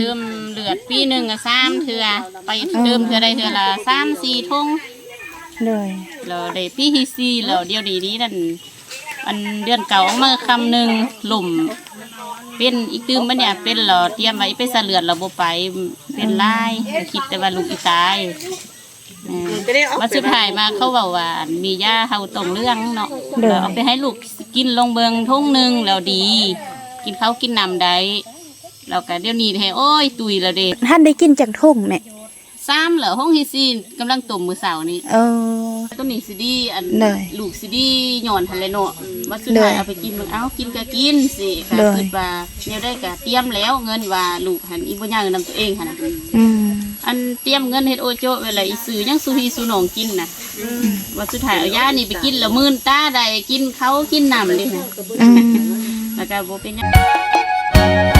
เติมเลือดปีหนึ่งก็สามเทื่อไปเติมเทื่อใดเทื่อละสามสี่ทงเลยแล้วได้ปีที่สี่แล้วเดี๋ยวดีนี้นั่นอันเดือนเก่าออกมาคำหนึ่งหล่มเป็นอีกตืมมันเนี่ยเป็นเหรอเตรียมไว้ไปเสลือดเราบ่ไปเป็นลายก็คิดแต่ว่าลูกอีตายเออมาสุดท้ายมาเขาบอกว่ามียาเฮาตรงเรื่องเนาะแล้วเอาไปให้ลูกกินลงเบิงทุ่งหนึ่งแล้วดี กินเขาวกินน้ำได้ แล้วก็เดี๋ยวนี้ให้โอ้ยตุยแล้วเด็ท่านได้กินจากทุ่งแม่ซ้ำเหรอห้องฮิซีนกำลังตุ่มมือเสาร์นี้เออ ต้นนี้สิดีอันเลย ลูกสิดีหย่อนทันเลยเนาะว่าสุดท้ายเลยเอาไปกินมันเอากินก็กินสิค่ะเลย คิดว่าเนี่ยได้ก็เตรียมแล้วเงินว่าลูกหันอีบ่ย่างนำตัวเองหั่นน่ะอืมอันเตรียมเงินเฮ็ดโอโจะเวลาอีซื้อยังสุฮีสุหนองกินน่ะว่าสุดท้ายเอายานี่ไปกินแล้วมื่นตาได้กินเขากินน้ำเลยนะอืม แล้วก็บ่เป็นหยัง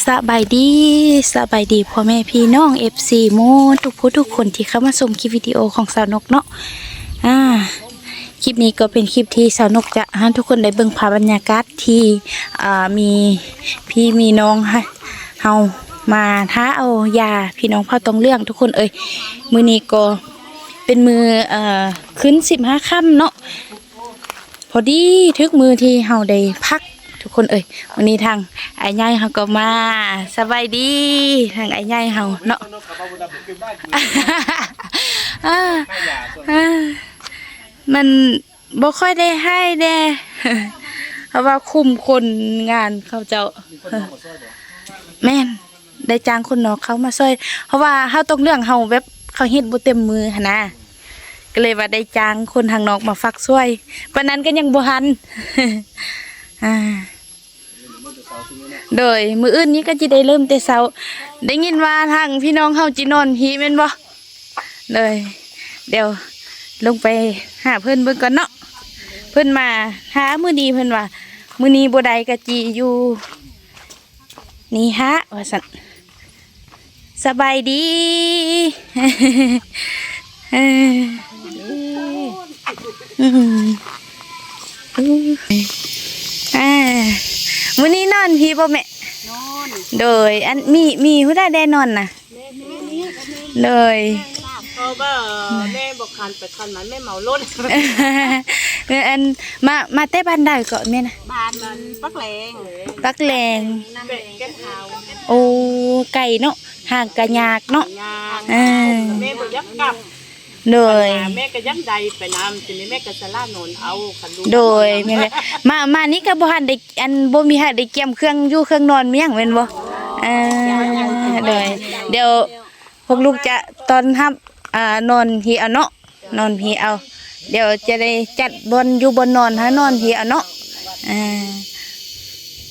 สบายดีสบายดีพ่อแม่พี่น้อง FC โมทุกผู้ทุกคนที่เข้ามาชมคลิปวิดีโอของสาวนกเนาะอ่าคลิปนี้ก็เป็นคลิปที่สาวนกจะให้ทุกคนได้เบิ่งภาพบรรยากาศที่อ่ามีพี่มีน้องให้เฮามาท้าเอายาพี่น้องเผ่าตรงเรื่องทุกคนเอ่ยมือนี้ก็เป็นมือเอ่อขึ้น15ค่ำเนาะพอดีทึกมือที่เฮาได้พัก คนเอ่ยวันนี้ทางไอ้ใหญ่เฮาก็มาสบายดีทางไอ้ใหญ่เฮาเนาะมันบ่ค่อยได้ให้แน่เพราะว่าคุมคนงานเขาเจ้าแม่นได้จ้างคนนอกเขามาช่วย เพราะว่าเฮาตกเรื่องเฮาแบบเขาเฮ็ดบ่เต็มมือหั่นนะก็เลยว่าได้จ้างคนทางนอกมาฟักช่วยปานนั้นก็ยังบ่ทันอ่า โดยมืออื่นนี้ก็จะได้เริ่มแต่เช้า ได้ยินว่าทางพี่น้องเฮาจินอนฮีแม่นบ่เลยเดี๋ยวลงไปหาเพื่อนเบิ่งก่อนเนาะเพื่อนมาหามือดีเพื่อนว่ามือนี้บไดกะจีอยู่นี่ฮะว่าสันสบายดีเอออืมอ่า มือนี้นอนพี่ป่ะแม่นอนโดย อันมีมีผู้ได้ได้นอนนะเลยเพราะว่าแม่บอกคันไปคันมันแม่เมารถเอออันมามาเต้บ้านได้ก็แม่นะบ้านมันปักแรงปักแรงเป็ดแก้เท้าโอ้ไก่เนาะห่างกะยากเนาะยางอ่าแม่บอกยักกลับ โดย แม่ก็ยักใดไปน้ำทีนี้แม่ก็สลาโนนเอาคันลูกโดยแม่นแหละมามานี่ก็บ่ทันได้อันบ่มีหาได้เกียมเครื่องอยู่เครื่องนอนมีหยังแม่นบ่อ่าโดย เดี๋ยวพวกลูกจะตอนรับอ่านอนพี่เอาเนาะนอนพี่เอา เดี๋ยวจะได้จัดบนอยู่บนนอนหานอนพี่เอาเนาะอ่า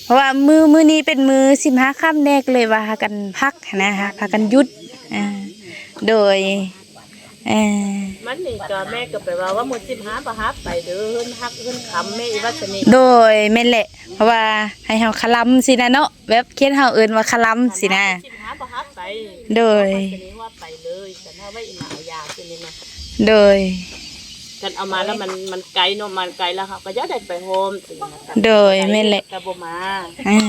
เพราะว่ามือมือนี้เป็นมือสิบห้าค่ำแรกเลยว่าพากันพักนะคะพากันหยุดอ่าโดย เอ่อมันนี่ก็แม่ก็ไปว่าว่าหมดสิบห้าประหับไปเดินฮักเดินคำแม่อีวัชนีโดยแม่นแหละ เพราะว่าให้เฮาคลำสินะเนาะแบบเขียนเฮาเอิ้นว่าคลำสินะสิบห้าประหับไปโดยทีนี้ว่าไปเลยแต่ถ้าว่าอีหมาเอายาทีนี้นะโดยกันเอามาแล้วมันมันไกลเนาะมันไกลแล้วค่ะก็จะได้ไปโฮมสินะโดยแม่นแหละกระบมาอ่า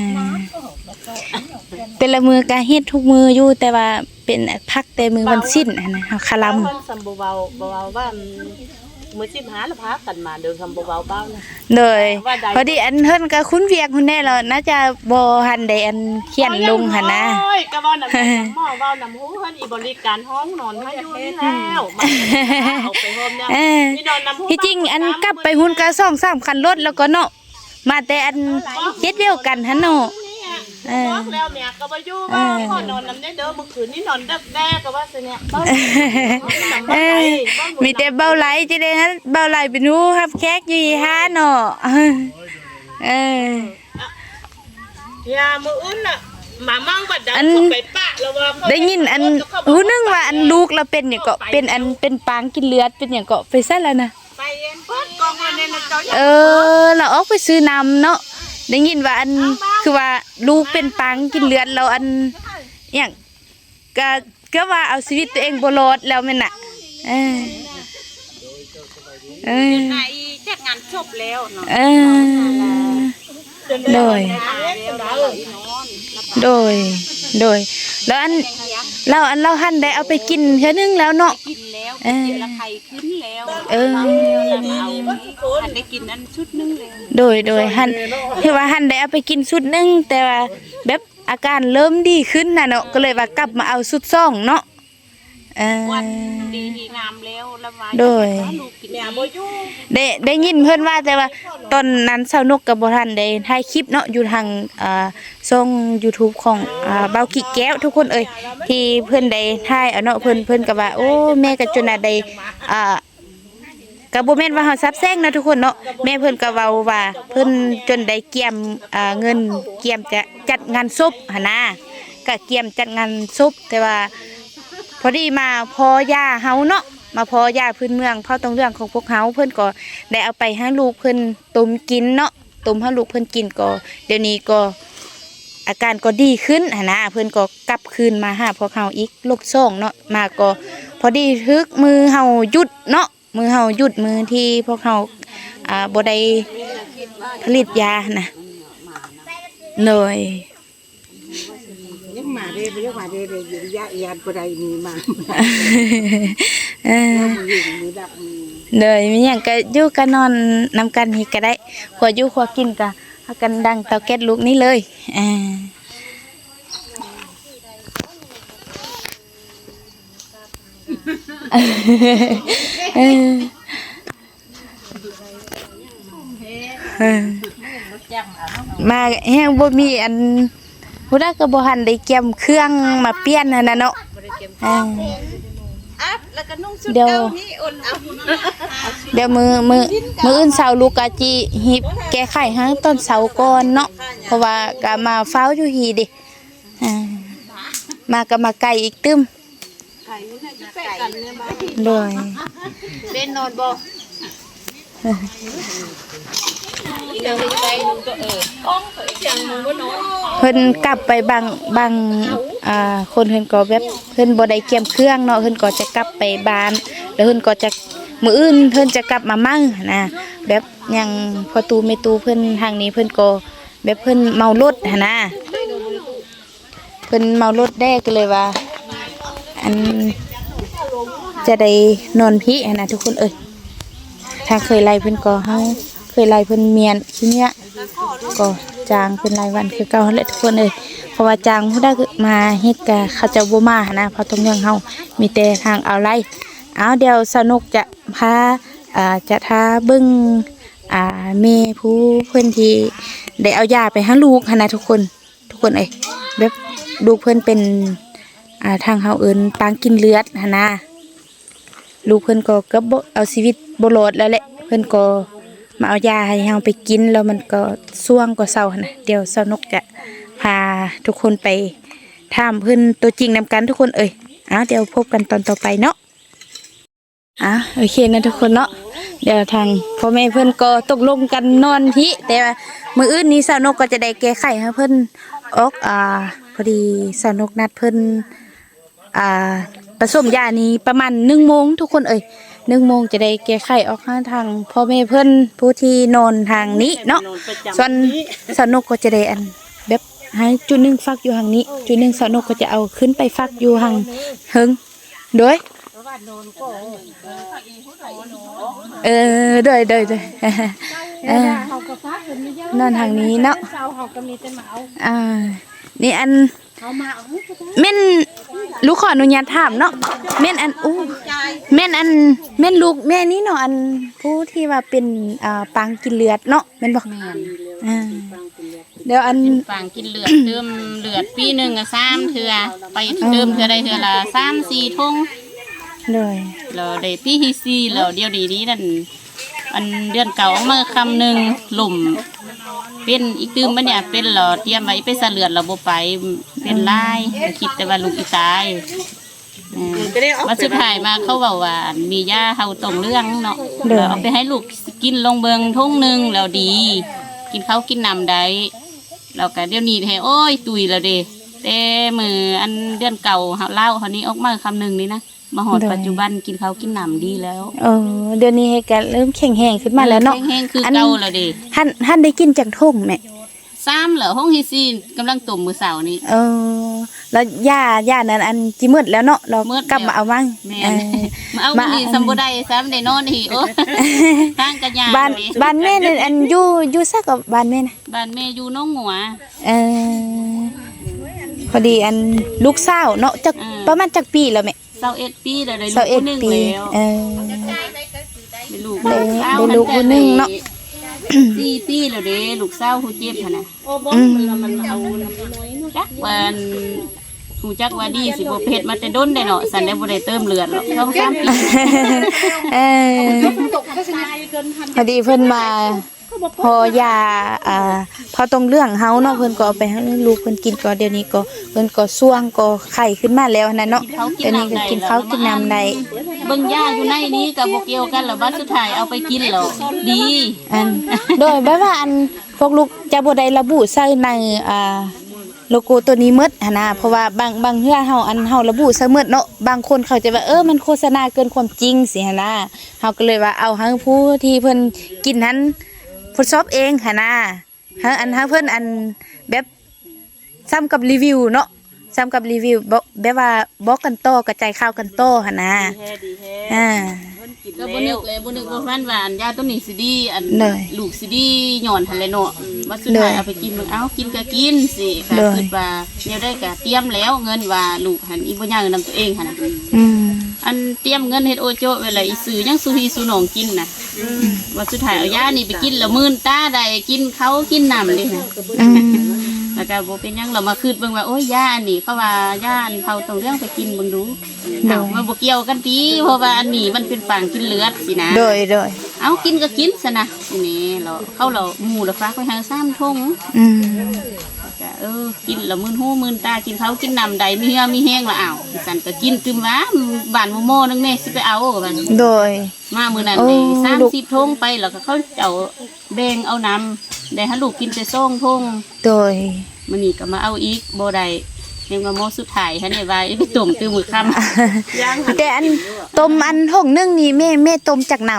เป็นละมือกะเฮ็ดทุกมืออยู่แต่ว่าเป็นพักแต่มือวันสิ้นอะนะเฮาคลำมันสัมบเบาเบาว่ามือสิบห้าแล้วพักกันมาเดินคำเบาๆเบ้านะโดยว่าใดพอดีอันเพิ่นก็คุ้นเวียกคุณแน่แล้วน่าจะบ่ทันได้อันเขียนลงหั่นนะโอ้ยกระบอกน้ำหม้อเบาน้ำหูเพิ่นอีบริการห้องนอนให้อยู่นี่แล้วมาเอาไปโฮมเนี่ยเออนี่นอนน้ำหูที่จริงอันกลับไปหุ่นกะสองสามคันรถแล้วก็เนาะมาแต่อันเฮ็ดเดียวกันหั่นเนาะ เออ บอกแล้วเนี่ยก็บ่อยู่ว่าพ่อนอนน้ำเนี่ยเด้อเมื่อคืนนี่นอนดักแด้ก็ว่าสิเนี่ยบ้านเออมีแต่เบาไหลจะได้ฮะเบาไหลเป็นหูครับแขกอยู่อีห้าเนาะเออ ยามืออื่นน่ะมามั่งบัดดัอันไปปะแล้วว่าได้ยินอันหูนึงว่าอันลูกเราเป็นอย่างก็เป็นอันเป็นปางกินเลือดเป็นอย่างก็ไปซะแล้วนะไปเอ็นเปิดกองไว้ในนั้นเจ้าเออ เราออกไปซื้อน้ำเนาะได้ยินว่าอัน คือว่าลูกเป็นปางกินเลือดเราอันอย่างก็ก็ว่าเอาชีวิตตัวเองบ่รอดแล้วแม่นน่ะเออเออไอ้จัดงานจบแล้วเนาะเออโดย โดย โดย แล้วอันเราอันเราหันได้เอาไปกินเท่านึงแล้วเนาะกิน แล้วเออละไข่ขึ้นแล้วเออเอาอันได้กินอันชุดนึงแล้วโดยโดยหันที่ว่าหันได้เอาไปกินสุดหนึงแต่ว่าแบบอาการเริ่มดีขึ้นน่ะเนาะก็เลยว่ากลับมาเอาสุดซ่องเนาะ เออ วันดีงามแล้วแล้วว่าโดยลูกกินเนี่ยบ่อยู่ได้ได้ยินเพิ่นว่าแต่ว่าตอนนั้นสาวนกกับบ่ทันได้ถ่ายคลิปเนาะอยู่ทางอ่าช่อง YouTube ของอ่าเบาขี้แก้วทุกคนเอ่ยที่เพิ่นได้ถ่ายเอาเนาะเพิ่นเพิ่นก็ว่าโอ้แม่ก็จนน่ะได้อ่าก็บ่แม่นว่าเฮาซับแซงนะทุกคนเนาะแม่เพิ่นก็เว้าว่าเพิ่นจนได้เกี่ยมอ่าเงินเกี่ยมจะจัดงานศพหั่นนะก็เกี่ยมจัดงานศพแต่ว่า พอดีมาพอยาเฮาเนาะมาพอยาพื้นเมืองเผาตรงเรื่องของพวกเฮาเพิ่อนก็ได้เอาไปให้ลูกเพิ่อนต้มกินเนาะต้มให้ลูกเพิ่อนกินก็เดี๋ยวนี้ก็อาการก็ดีขึ้นนะเพิ่อนก็กลับคืนมาหาพวกเฮาอีกลบซ่องเนาะมาก็พอดีทึกมือเฮาหยุดเนาะมือเฮาหยุดมือที่พวกเฮาอ่าบ่ได้ผลิตยานะหน่อย ยังมาเด้บ่ยังมาเด้เยอยู่ยะยานบ่ได้มีมาเอออยู่มือดับมือเลยมีหยังก็อยู่กันนอนนำกันฮีก็ได้ขวอยู่ขวกินก็หากันดังเตาแก๊สลูกนี่เลยอ่าเออเออมาแฮงบ่มีอัน ผู้ใดก็บ่หันได้เกี่ยมเครื่องมาเปลี่ยนนั่นน่ะเนาะอ่าอัพแล้วก็นุ่งชุดเดี๋ยวเก่านี่อ่อนเอาเดี๋ยวมือมือมืออื่นเสาร์ลูกกะจีหิบแก้ไขให้ต้นเสาก่อนเนาะเพราะว่ากะมาเฝ้าอยู่หีดิอ่ามาก็มาไก่อีกตึมไก่นี่น่ะจะแปะกันเนี่ยบ้าโดยเล่นนอนบ่ เพิ่นกลับไปบางบางอ่าคนเพิ่นก็แบบเพิ่นบ่ได้เกี่ยมเครื่องเนาะเพิ่นก็จะกลับไปบ้าน แล้วเพิ่นก็จะมืออื่นเพิ่นจะกลับมามั่งนะแบบยังพอตูแม่ตูเพิ่นทางนี้เพิ่นก็แบบเพิ่นเมารถนะเพิ่นเมารถแด้ก็เลยว่า อันจะได้นอนพี่นนะทุกคนเอ้ยถ้าเคยไล่เพิ่นก็เฮา เคยไล่เพิ่นเมียนขี้เนี้ยก็จางเป็นรายวันคือเก่าแหละทุกคนเลยเพราะว่าจางผู้ได้มาเฮ็ดกะเขาเจะบ่มานะเพราะตรงเรื่องเฮามีแต่ทางเอาไล่เอาเดี๋ยวสนุกจะพาอ่าจะท้าเบิ่งอ่าแม่ผู้เพิ่อนที่ได้เอายาไปให้ลูกนะทุกคนทุกคนเอ้ยแบบลูกเพิ่อนเป็นอ่าทางเฮาเอิ้นปางกินเลือดนะลูกเพิ่อนก็เก็บเอาชีวิตบ่รอดแล้วแหละเพิ่อนก็ มาเอายาให้เราไปกินแล้วมันก็ส่วงก็เศร้านะเดี๋ยวสนุกจะพาทุกคนไปถามเพื่อนตัวจริงนำกันทุกคนเอ่ยอะเดี๋ยวพบกันตอนต่อไปเนาะอะโอเคนะทุกคนเนาะเดี๋ยวทางพ่อแม่เพื่อนก็ตกลงกันนอนที่แต่ว่ามืออื่นนี้สาวนกก็จะได้แก้ไขให้เพื่อนออกอ่าพอดีสาวนกนัดเพื่อนอ่าผสมยานี้ประมาณหนึ่งโมงทุกคนเอ่ย นึ่งโมงจะได้แก้ไขออกข้างทางพ่อแม่เพื่อนผู้ที่นอนทางนี้เนาะส่วนสนุกก็จะได้อันแบบให้จุดหนึ่งฟักอยู่ทางนี้ จุดหนึ่งสนุกก็จะเอาขึ้นไปฟักอยู่ทางเฮงโดยเออโดยโดยโดยเออเขาก็ฟ้าเพิ่นมีเยอะนอนทางนี้เนาะเช้าเขาก็มีแต่มาเอาอ่านี่อันเขามาเอา แม่นลูกขออนุญาตถามเนาะแม่นอันอู้แม่นอันแม่นลูกแม่นี่เนาะอันผู้ที่ว่าเป็นอ่าปางกินเลือดเนาะแม่นบ่อ่าเดี๋ยวอันฟางกินเลือดเติมเลือดปีหนึ่งอะสามเทื่อไปเติมเทื่อใดเทื่อละสามสี่ทงเลยเราได้ปีที่สี่เราเดียวดีนี้นั่นอันเดือนเก่าเอามาคำหนึ่งหลุม เป็นอีกตืมมันเนี่ยเป็นหลอดเตรียมไว้ไปสะเลือดเราบ่ไป เป็นลายคิดแต่ว่าลูกอีตายเออมาสุดท้ายมาเขาบอกว่ามียาเฮาตรงเรื่องเนาะแล้วเอาไปให้ลูกกินลงเบิงทุ่งหนึงแล้วดี กินเขาวกินน้ำได้แล้วก็เดี๋ยวนี้ให้โอ้ยตุยแล้วเด้แต่มืออันเดือนเก่าเฮาเล่าเขานี้ออกมาคำหนึ่งนี่นะ มาหอดปัจจุบันกินเขาวกินน้ำดีแล้วเออเดี๋ยวนี้ให้แกเริ่มแข็งแรงขึ้นมาแล้วเนาะแห้งๆคือเก่าแล้วเด้ท่านท่านได้กินจากทุ่งแม่ซ้ำเหรอห้องที่ซีกำลังตุ่มมือเสาร์นี้เออ แล้วย่าย่านั้นอันจิมืดแล้วเนาะเรามืดกลับมาเอามั่งแม่เอนอมาเอามาบุหรี่ซัมบูได้ซ้ำได้นอนทีโอ้ทางกันยาบ้านเลยบ้านแม่นี่อันอยู่อยู่ซักกับบ้านแม่นะบ้านแม่อยู่น้องหัวเออพอดีอันลูกสาวเนาะจักอ่าประมาณจักปีแล้วแม่ เศร้าเอ็ดปีแล้วได้สาวเอ็ลูดกหนึ่งปีแล้วเออ ได้ลูกได้สาวได้ลูกผู้หนึ่งเนาะ สี่ปีแล้วเด้ลูกสาวผู้เจ็บหั่นน่ะอืมจักวันหูจักว่าดีสิบ่เพชรมาแต่ด้นได้เนาะสันได้บ่ได้เติมเลือดหรอกสองสามปีเออพอดีเพิ่นมา พอยาอ่าพอตรงเรื่องเฮาเนาะเพิ่นก็เอาไปให้ลูกเพิ่นกินก็เดี๋ยวนี้ก็เพิ่นก็ส่วงก็ไข้ขึ้นมาแล้วนะเนาะเดี๋ยวนี้ก็กินข้าวกินน้ำได้เบิ่งยาอยู่ในนี้ก็บ่เกี่ยวกันแล้วบัดสุดท้ายเอาไปกินแล้วดีอันโดยแบบว่าอันพวกลูกจะบ่ได้ระบุใส่ในอ่าโลโก้ตัวนี้หมดหันนะเพราะว่าบางบางเทื่อเฮาอันเฮาระบุใส่หมดเนาะบางคนเขาจะว่าเออมันโฆษณาเกินความจริงสิหันนะเฮาก็เลยว่าเอาให้ผู้ที่เพิ่นกินนั้น ทดสอบเองหันนะเฮาอันเฮาเพิ่นอันแบบซ้ำกับรีวิวเนาะซ้ำกับรีวิวบ่แบบว่าบอกกันต่อกระจายข่าวกันต่อหันนะแท้ดีแท้อ่าก็บ่นึกเลยบ่นึกว่ามันว่าอันยาตัวนี้สิดีอันเลยลูกสิดีหย่อนหั่นแหละเนาะว่าสุดท้ายเลยเอาไปกินมึงเอ้ากินก็กินสิค่ะเลยคิดว่าแนวได้ก็เตรียมแล้วเงินว่าลูกหันอีบ่ย่างนำตัวเองหั่นน่ะอืม อันเตรียมเงินเฮ็ดโอโจไว้เลยอีซื้อยังสุฮีสุหนองกินน่ะว่าสุดท้ายเอายานี่ไปกินแล้วมื่นตาได้กินเขากินน้ำเลยนะอืมแล้วก็บ่เป็นหยังเรามาคืดเบิ่งว่าโอ้ยยาอันนี้เขาว่ายาอันเขาต้องเรื่องไปกินเบิ่งดูเอามันบ่เกี่ยวกันติเพราะว่าอันนี้มันเป็นฝังกินเลือดสินะโดยโดยเอากินก็กินซะนะทีนี้เราเข้าเราหมูเราฝากไว้ทางซ้ำทงอืม ก็เออ กินแล้วมื่นหูมื่นตากินเขากินน้ำใดมีเหือมีแห้งละอ้าวสันก็กินตึมว่าบ้านโมโมนึงแม่สิไปเอาบัดโดย มามื้อนั้นโอ้ได้สามลูกสิบทงไปแล้วก็เขาเจ้าแบ่งเอาน้ำได้ให้ลูกกินแต่ซ่องทงโดยมื้อนี้ก็มาเอาอีกบ่ได้ยังมาโมสุดท้ายให้ได้ว่าไปต้มตื้อมือค่ำย่างหั่นแต่อันต้มอันห่งนึ่งนี่แม่แม่ต้มจากน้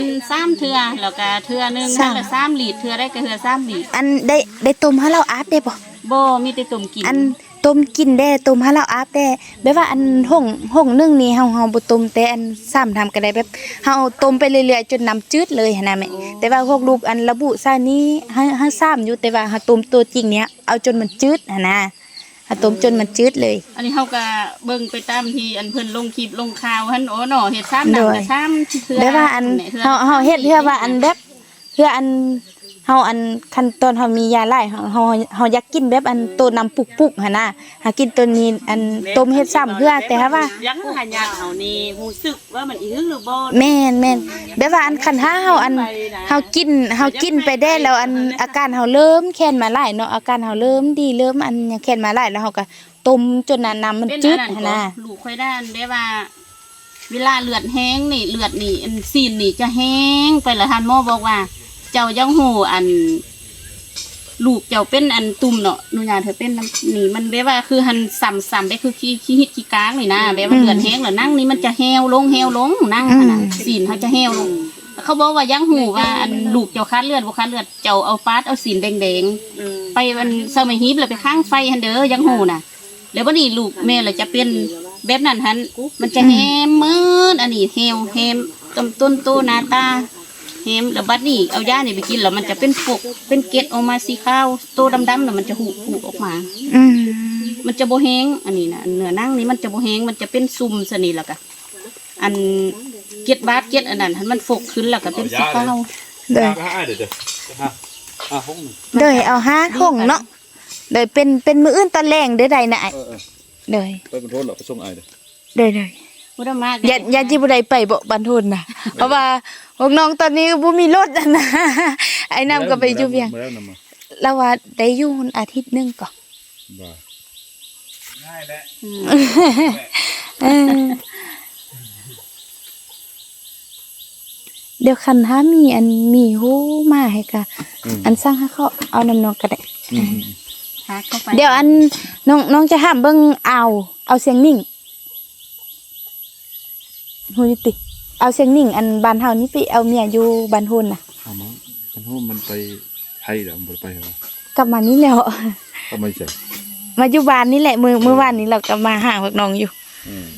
อันสามเทื่อแล้วก็เทื่อหนึงสามนั่นละสามลีดเทื่อได้ก็เทื่อสามลีดำอันได้ได้ต้มให้เราอาบได้บ่บ่มีแต่ต้มกินอันต้มกินได้ต้มให้เราอาบได้แบบว่าอันห่งห่งนึ่งนี่เฮาเฮาบ่ต้มแต่อันซ้ำทำก็ได้แบบเฮาต้มไปเรื่อยๆจนน้ำจืดเลยหั่นน่ะแม่แต่ว่าพวกลูกอันระบุซานี้เฮาเฮาซ้ำอยู่แต่ว่าเฮาต้มตัวจริงเนี้ยเอาจนมันจืดหั่นน่ะ เฮาต้มจนมันจืดเลย อันนี้เฮาก็เบิ่งไปตามที่อันเพิ่นลงคลิปลงข่าวหั่นโอ้เนาะเฮ็ดซ้ำโดนำยก็ซ้ำเทื่อแบบว่าอันยทื่เฮาเฮาเฮ็ดเพื่อว่าอันแบบเพื่ออัน เฮาอันขั้นตอนเฮามียาไล่เฮาเฮาเฮาอยากกินแบบอันตัวน้ำปุกๆหั่นน่ะหากินตัวนี้อันต้มเฮ็ดซ้ำเพื่อแต่ถ้าว่ายังหายากเฮานี่รู้สึกว่ามันอีหึงหรือบ่แม่นแม่นแบบว่าอันคันห้าเฮาอันเฮากินเฮากินไปได้แล้วอันอาการเฮาเริ่มแค้นมาหลายเนาะอาการเฮาเริ่มดีเริ่มอันยังแค้นมาหลายแล้วเฮาก็ต้มจนน่ะน้ำมันเป็นจืดอันหั่นนั้นน่ะก็ลูกค่อยด้านได้ว่าเวลาเลือดแห้งนี่เลือดนี่อันซีนนี่จะแห้งไปแล้วท่านหมอบอกว่า เจ้ายังหูอัน ลูกเจ้าเป็นอันตุ่มเนาะหนูยาเธอเป็นน้ำนี่มันแบบว่าคือหันสัมสัมไปคือขี้ขี้ฮิตขี้กากนี่นะแบบว่าเลือดแห้งแล้วนั่งนี่มันจะแห้วลงแห้วลงนั่งขนาดซีนเขาจะแห้วลง เขาบอกว่ายังหูว่าอันลูกเจ้าคัดเลือดบ่คัดเลือดเจ้าเอาฟาดเอาสีนแดงๆไปมันสมัยฮิปเลยไปข้างไฟหันเด้อยังหูน่ะแล้ววันนี้ลูกแม่เลยจะเป็นแบบนั้นหันมันจะแฮมมืดอันนี้แฮวแฮมต้นต้นโตหนาตา แฮมแล้วบัดนี้เอายานี่ไปกินแล้วมันจะเป็นฟกเป็นเกล็ดออกมาสีขาวโตดำๆแล้วมันจะหูหูออกมา อืมมันจะโบแห้งอันนี้นะเนื้อนั่งนี่มันจะโบแห้งมันจะเป็นซุ่มสนิทแล้วก็อันเกล็ดบาดเกล็ดอันนั้นหันมันฟกขึ้นแล้วก็เป็นสีขาวโดยห้าเดี๋ยวเดี๋ยวห้าห้าห้องหนึ่งโดยเอาห้าห้องเนาะโดยเป็นเป็นมื้ออื่นตอนแรงเด้อใดน่ะอ้ายเออเออโดยไปบนโทษเหรอไปส่งไอ้เดี๋ยวโดยโดย พุทธมากอย่าอย่าจิบ่ได้ไปบ่บันทุนน่ะ เพราะว่าพวกน้องตอนนี้บ่มีรถอะนะไอ้นำก็ไปอยู่เวียงมาแล้วนำมาแล้วว่าได้อยู่อาทิตย์หนึงก่อนบ่าเออเดี๋ยวคันถ้ามีอันมีหู้มาให้กะอันสร้างให้เขาเอาน้ำนองก็ได้อืมทักเข้าไปเดี๋ยวอันน้องน้องจะห้ามเบิ่งเอา เอาเสียงนิ่ง ฮู้นิติ เอาเสียงนิ่งอันบ้านเฮานี่ไปเอาเมียอยู่บ้านโฮนน่ะ เอามามันโหมันไปไทยเหรอมันบ่ไปเหรอกลับมานี่แล้ว ก็ไม่ใช่มาอยู่บ้านนี่แหละมือมื้อวานนี้เราก็มาหาพวกน้องอยู่ อืม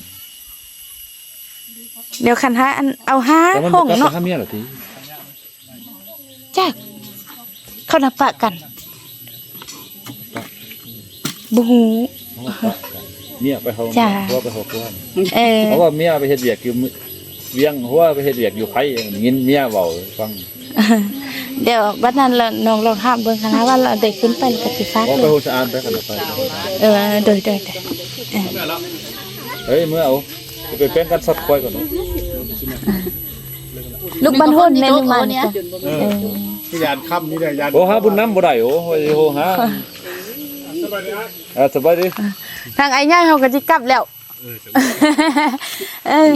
เดี๋ยวคันหาอันเอาหาแต่มันห้บ่องกลับเนาะไปหาเมียเหรอทีจักเขานับปะกันบ่ฮู้ เมียไปเฮาจ้ะ หัวไปเฮาครัวเออ เพราะว่าเมียไปเฮ็ดเวียกอยู่เวียงหัวไปเฮ็ดเวียกอยู่ไผยินเมียเว้าฟังเดี๋ยวบัดนั้นเราน้องลองห้ามเบิ่งคันหาว่าเราได้ขึ้นไปก็สิฟ้าบ่เลไปยโฮสะอานไปกันไปเออโดยโดยโดยเฮ้ยเมื่อเอาไปเป็นกันสักค่อยก่อนเนาะลูกบ้านโฮนแม่นลูกมันจ้ะเออที่ยานค่ำนี่ได้ยานโอ้หาบุญน้ำบ่ได้โอ้โหโหหาอ่าสบายดี ทางไอ้ย่างเขาก็จิกลับแล้ว เออ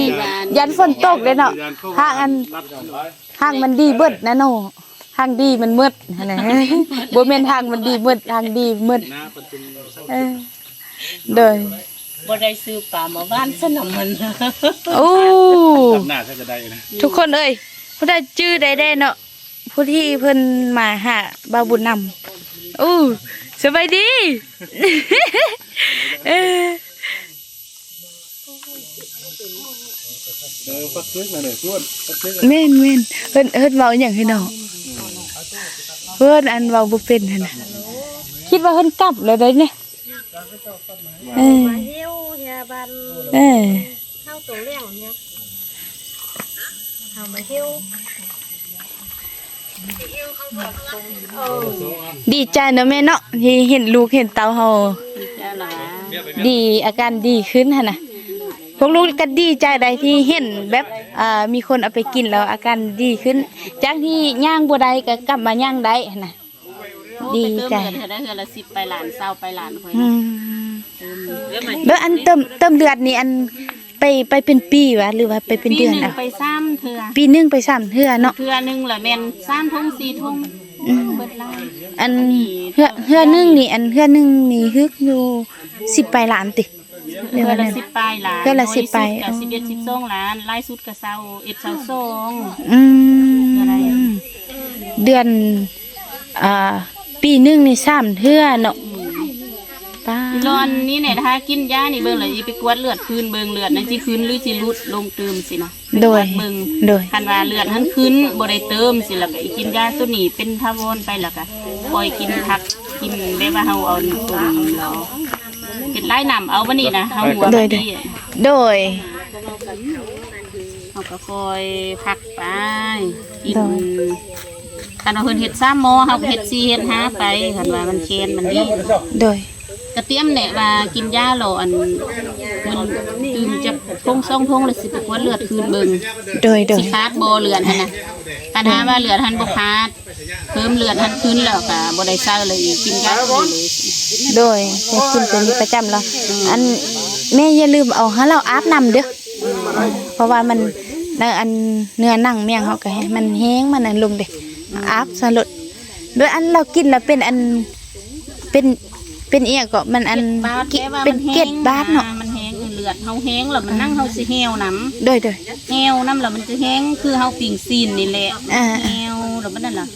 ยันฝนตกเลยเนาะห้างอันห้างมันดีเบิดนะโนห้างดีมันมืดนะบ่แม่นห้างมันดีมืดห้างดีมืดเออโดยบ่ได้ซื้อปลามาบ้านสนามมันโอ้หน้าถ้าจะได้นะทุกคนเอ้ยผู้ใดชื่อใดได้เนาะผู้ที่เพิ่นมาหาบาวบุญนำโอ้ สบายดีเออเออฟักซื้อมาเลยส่วนฟักซื้อแม่นแม่นเพิ่นเพิ่นเว้าหยังให้น้องเพิ่นอันเว้าบ่เป็นหั่นน่ะคิดว่าเพิ่นกลับแล้วได้เนี่ยเออเที่ยวเที่ยวบ้านเออเข้าตัวเลี้ยงเนี่ยเอามาเที่ยว ดีใจเนาะแม่เนาะที่เห็นลูกเห็นเต้าเฮาจ้าหล่ะดีอาการดีขึ้นหั่นน่ะพวกลูกก็ดีใจใดที่เห็นแบบอ่ามีคนเอาไปกินแล้วอาการดีขึ้น จากที่ย่างบ่ได้ก็กลับมาย่างได้หั่นน่ะดีใจไปเติมเงินเธอได้เฮือนละ10ไปหลานเศร้าไปหลานค่อยอืมเติมเดี๋ยวมันแล้วอันเติมเติมเลือดนี่อัน ไปไปเป็นปีวะหรือว่าไปเป็นปีเดือนหนึงอะไปซ้ำเทื่อปีหนึงไปสามเทื่อเนาะเทื่อหนึงละแม่น3ทุ่ง4ทุ่งเบิดหลายอันเทื่อเทื่อหนึงนี่อันเทื่อหนึงนี่ฮึกอยู่สิบปลายล้านติเรียกเทื่อว่าละนั้น10ปลายหลานเทื่อละ10ปลาย กับ11 12ล้านหลายสุดก็เศร้า1 2 2อือะไรมเดือนอ่าปีหนึงนี่สามเทื่อเนาะ ป้าร้อนนี่เนี่ยถ้ากินยานี่เบิ่งเลยไปกวดเลือดคืนเบิ่งเลือดนั่นสิคืนหรือสิลุดลงเติมสินะไปโดกวยดเบิ่งโดย คันว่าเลือดหันคืนบ่ได้เติมสิแล้วก็อีกกินยาตัวนี้เป็นทาวรไปแล้วก็คอยกินพักกินได้ว่าเฮาเอาตัวนี้เราเป็นไล่น้ำเอาบ่นี่นะเฮาหัวโดยโดยดีโดย เฮาก็คอยพักไปกินโดย คันว่าเพิ่นเฮ็ด3หมอเฮาก็เฮ็ด4เฮ็ด5ไปคันว่ามันเคนมันดี โดย กระเตรียมเนี่ยว่ากินยาโลอันมันตื่นจะพงซ่องพงเลยสิไปกวดเลือดคืนเบิงโดยโดสิยคาดบ่เลือดหั่นน่ะปัญหาว่าเลือดหันบ่คาดเพิ่มเลือดหันคืนแล้วก็บ่ได้เศร้าเลยกินยาตัวนี้เลยโดยจะกินตัวนี้ประจำแล้วอันแม่อย่าลืมเอาให้เราอาบน้ำเด้ออเพราะว่ามันเนื้ออันเนื้อหนังเมียงเขาก็ให้มันแห้งมันอันลงเด้อาบสลดโดยอันเรากินแล้วเป็นอันเป็น เป็นเอียก็มันอันบาดกิแค่ว่าเป็มันนแห้เกล็ดงบาดเนาะมันแห้งเลือดเฮาแห้งแล้วมันนั่งเฮาสิแห้วน้ำโดยโดย แห้วน้ำแล้วมันจะแห้งคือเฮาปิ่งซีนนี่แหละอ่า แห้วแล้วมันนั่นล่ะ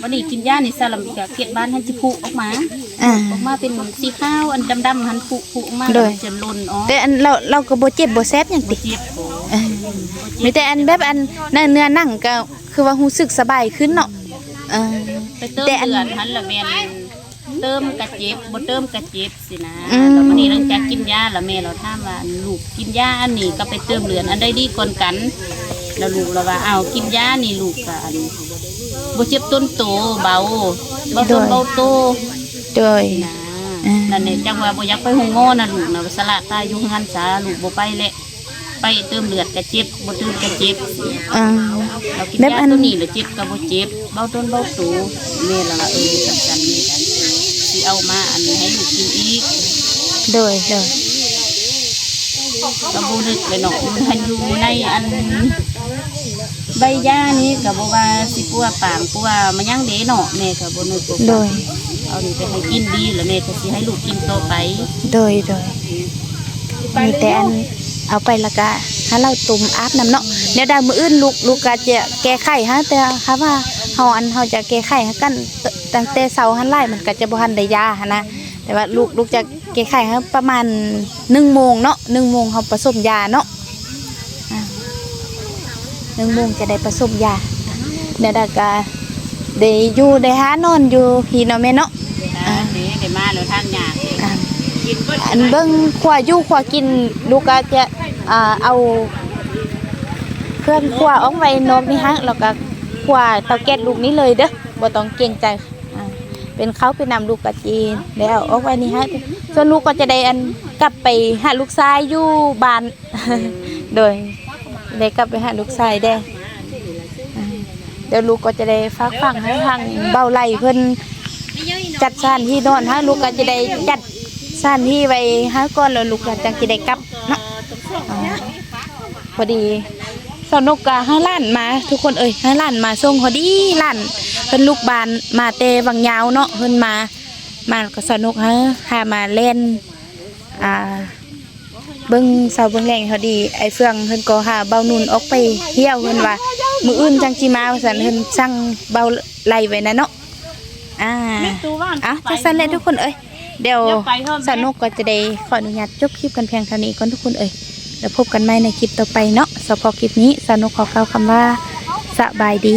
วันนี้กินยานี่ซะแล้วมันก็เกล็ดบ้านหันสิผุออกมา อ่า ออกมาเป็นสีขาวอันดำๆหันผุผุออกมาโดย จะหล่นออกแต่อันเราเราก็บ่เจ็บบ่แซ่บหยังติเจ็บโอ้เออมีแต่อันแบบอันเนื้อเนื้อหนังก็คือว่ารู้สึกสบายขึ้นเนาะเออ ไปเติมแต่อัน เลือดหันละแม่น เติมกระเจ็บบ่เติมกระเจ็บสินะอืมแล้ววันนี้หลังจากกินยาแล้วแม่เราถามว่าอันลูกกินยาอันนี้ก็ไปเติมเลือดอันใดดีก่อนกัน แล้วลูกเราว่าอ้าวกินยานี่ลูกก็อันบ่เจ็บต้นโตเบาบ่ต้นเบาโตโดย นะอืม นั่นแหละจังว่าบ่อยากไปหงงอนะลูกนะสละตายอยู่หันซาลูกบ่ไปแหละไปเติมเลือดก็เจ็บบ่เติมก็เจ็บอ่าเรากินแบบยาอัน ตัวนี้แล้วเจ็บก็บ่เจ็บเบาต้นเบาสูแม่ละว่าเออจังซั่นนี่กัน สิเอามาอันนี้ให้ลูกกินอีกโดยโดยก็บ่นึกเลยเนาะมันอยู่ในอันใบหญ้านี้ก็บ่ว่าสิปัวปางปัวมันยังเด้เนาะแม่ก็บ่นึกว่าโดยเอานี่ไปให้กินดีแล้วแม่ก็สิให้ลูกกินต่อไป โดยโดยมีแต่อันเอาไปและกะถ้าเราตุ่มอาบน้ำเนาะเดี๋ยวได้มืออื่นลูกลูกก็จะแก้ไขฮะแต่ค่ะว่า เฮาอันเฮาจะแก้ไขฮะกันตตั้งแต่เช้าหันไล่มันก็จะบ่ทันได้ยาหันนะแต่ว่าลูกลูกจะแก้ไขฮะประมาณ1โมงเนาะ1โมงเฮาผสมยาเนาะอ่า1โมงจะได้ผสมยาเดี๋ยวได้ก็ได้อยู่ได้หานอนอยู่พี่เนาะแม่เนาะอ่าเด้ได้มาแล้วทางยากเด้อ่ากินเบิดอันเบิ้งขวาอยู่ขวากินลูกก็จะอ่าเอาเครื่องขวาออกไว้นอกนี่ฮะแล้วก็ ขวาเตาแก๊สลูกนี้เลยเด้อบ่ต้องเกรงใจเป็นเขาเป็นนำลูกกะจีนแล้วเอาอกไว้นี่ฮะส่วนลูกก็จะได้อันกลับไปหาลูกชายอยู่บ้าน โดยได้กลับไปหาลูกชายได้เดี๋ยวลูกก็จะได้ฟักฟังให้ทางเบาไหลเพิ่นจัดสานที่นอนฮะลูกก็จะได้จัดสานที่ไว้ห้ก้อนแล้วลูกก็จังสิได้กลับเนาะพอดี สนุกกะห้าล้านมา ทุกคนเอ้ยห้าล้านมาส่งพอดีล้านเป็นลูกบานมาเตวังยาวเนาะเพิ่นมา มาก็สนุกฮะหามาเล่นอ่าเบิ่งเสาเบิ่งแรงพอดีไอ้เฟืองเพิ่นก็หาเบานุ่นออกไปเที่ยวเพิ่นว่ามื้ออื่นจังสิมาว่าซั่นเพิ่นสั่งเบาไหลไว้นะเนาะอ่าตู้ว่านอะจังซั่นเลยทุกคนเอ้ยเดี๋ยวเดี๋ยวไปเพิ่มสนุกก็จะได้ขออนุญาตจบคลิปกันเพียงเท่านี้ก่อนทุกคนเอ่ย แล้วพบกันใหม่ในคลิปต่อไปเนาะสำหรับคลิปนี้สนุกขอกล่าวคำว่าสบายดี